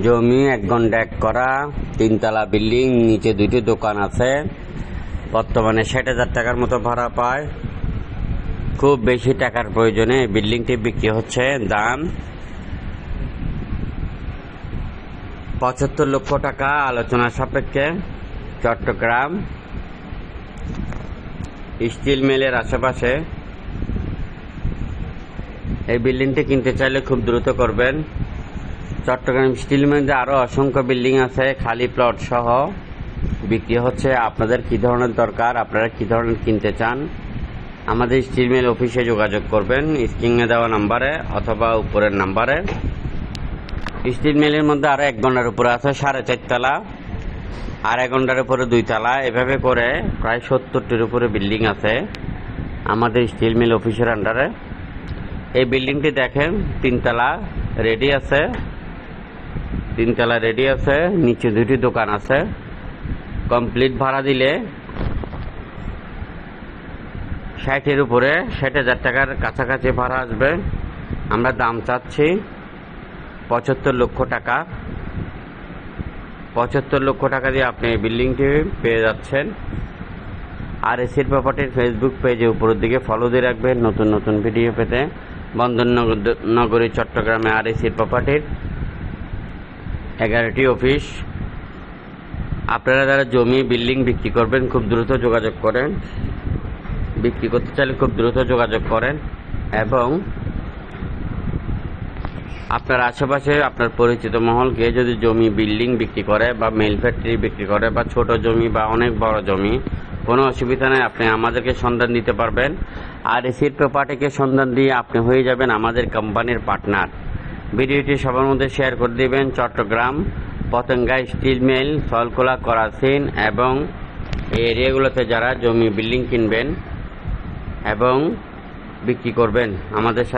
জমি, এক ঘণ্টা, এক করা তিনতলা বিল্ডিং, নিচে দুইটি দোকান আছে। বর্তমানে ষাট হাজার টাকার মতো ভাড়া পায়। খুব বেশি টাকার প্রয়োজনে বিল্ডিংটি বিক্রি হচ্ছে। দাম পঁচাত্তর লক্ষ টাকা আলোচনা সাপেক্ষে। চট্টগ্রাম স্টিল মিলের আশেপাশে। এই বিল্ডিংটি কিনতে চাইলে খুব দ্রুত করবেন। চট্টগ্রাম স্টিল মিলে আরও অসংখ্য বিল্ডিং আছে, খালি প্লট সহ। বিক্রি হচ্ছে আপনাদের কী ধরনের দরকার, আপনারা কী ধরনের কিনতে চান? আমাদের স্টিল মিল অফিসে যোগাযোগ করবেন, স্ক্রিনে দেওয়া নাম্বারে অথবা উপরের নাম্বারে। স্টিল মিলের মধ্যে আরও এক ঘণ্টার উপরে আছে, সাড়ে চারতলা। আর এক ঘণ্টার উপরে দুই তালা এভাবে করে প্রায় সত্তরটির উপরে বিল্ডিং আছে আমাদের স্টিল মিল অফিসের আন্ডারে এই বিল্ডিংটি দেখেন, তিনতলা রেডি আছে। তিনতলা রেডি আছে, নিচে দুটি দোকান আছে। কমপ্লিট ভাড়া দিলে ষাটের উপরে ষাট হাজার টাকার কাছাকাছি ভাড়া আসবে। আমরা দাম চাচ্ছি পঁচাত্তর লক্ষ টাকা। পঁচাত্তর লক্ষ টাকা দিয়ে আপনি এই বিল্ডিংটি পেয়ে যাচ্ছেন। আর এসির প্রপার্টির ফেসবুক পেজে উপরের দিকে ফলো দিয়ে রাখবেন। নতুন নতুন ভিডিও পেতে। বন্দরনগর নগরী, চট্টগ্রামে আর এসির প্রপার্টির এগারোটি অফিস। আপনারা যারা জমি, বিল্ডিং বিক্রি করবেন, খুব দ্রুত যোগাযোগ করেন। বিক্রি করতে চাইলে খুব দ্রুত যোগাযোগ করেন এবং আপনার আশেপাশে আপনার পরিচিত মহলকে যদি জমি, বিল্ডিং বিক্রি করে বা মেল ফ্যাক্টরি বিক্রি করে বা ছোট জমি বা অনেক বড় জমি, কোনো অসুবিধা নেই, আপনি আমাদেরকে সন্ধান দিতে পারবেন। আর এসির প্রপার্টিকে সন্ধান দিয়ে আপনি হয়ে যাবেন আমাদের কোম্পানির পার্টনার ভিডিওটি সবার মধ্যে শেয়ার করে দিবেন। চট্টগ্রাম, পতঙ্গা, স্টিল মিল সলকোলা করাসিন এবং এই এরিয়াগুলোতে যারা জমি বিল্ডিং কিনবেন এবং বিক্রি করবেন, আমাদের সাথে